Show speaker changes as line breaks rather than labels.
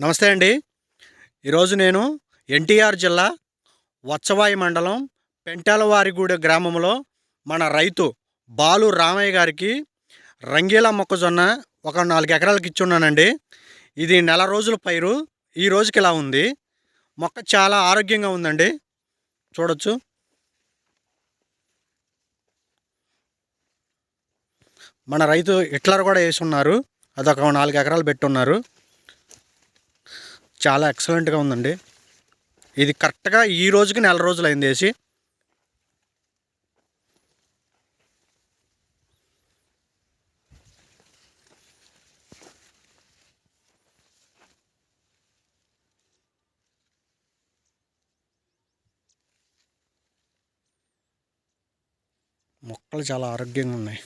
నమస్తే అండి. ఈరోజు నేను ఎన్టీఆర్ జిల్లా వత్సవాయి మండలం పెంటాలవారిగూడె గ్రామంలో మన రైతు బాలు రామయ్య గారికి రంగీల మొక్కజొన్న ఒక నాలుగు ఎకరాలకు ఇచ్చున్నానండి. ఇది నెల రోజుల పైరు. ఈ రోజుకి ఇలా ఉంది. మొక్క చాలా ఆరోగ్యంగా ఉందండి. చూడొచ్చు. మన రైతు హిట్లర్ కూడా వేసి ఉన్నారు అదొక నాలుగు ఎకరాలు పెట్టున్నారు. చాలా ఎక్సలెంట్గా ఉందండి. ఇది కరెక్ట్గా ఈ రోజుకి నెల రోజులు అయింది వేసి మొక్కలు చాలా ఆరోగ్యంగా ఉన్నాయి.